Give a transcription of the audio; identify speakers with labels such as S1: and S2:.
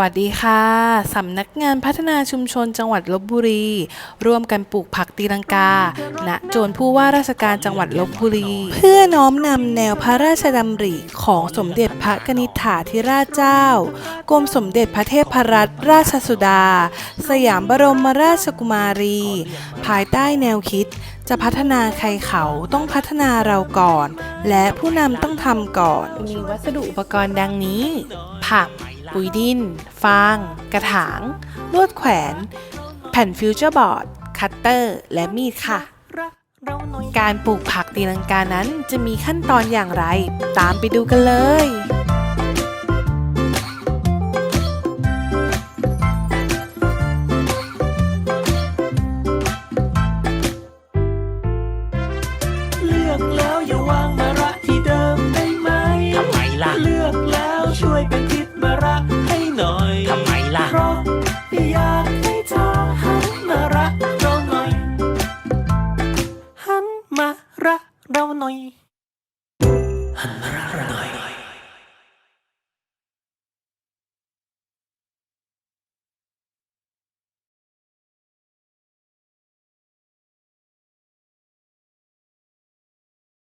S1: วัสดีค่ะ สำนักงานพัฒนาชุมชนจังหวัดลบบุรี ร่วมกันปลูกผักตีลังกา ณ โจรผู้ว่าราชการจังหวัดลบบุรี เพื่อน้อมนำแนวพระราชดำริของสมเด็จพระกนิษฐาธิราชเจ้า กรมสมเด็จพระเทพรัตนราชสุดา สยามบรมราชกุมารี ภายใต้แนวคิดจะพัฒนาใครเขาต้องพัฒนาเราก่อน และผู้นำต้องทำก่อน มีวัสดุอุปกรณ์ดังนี้ ผัก ปุ๋ยดิน ฟาง กระถาง ลวดแขวน แผ่นฟิวเจอร์บอร์ด คัตเตอร์ และมีดค่ะ การปลูกผักตีลังกานั้นจะมีขั้นตอนอย่างไร ตามไปดูกันเลย
S2: เลือกแล้วอย่าวางมาระที่เดิมได้ไหม
S3: ทำไมล่ะ
S2: เลือกแล้วช่วยเป็นทิศมาระให้หน่อย
S3: ทำไมล่ะ
S2: เพราะอยากให้เธอหันมารักเราหน่อย หันมารักเราหน่อย หันมารั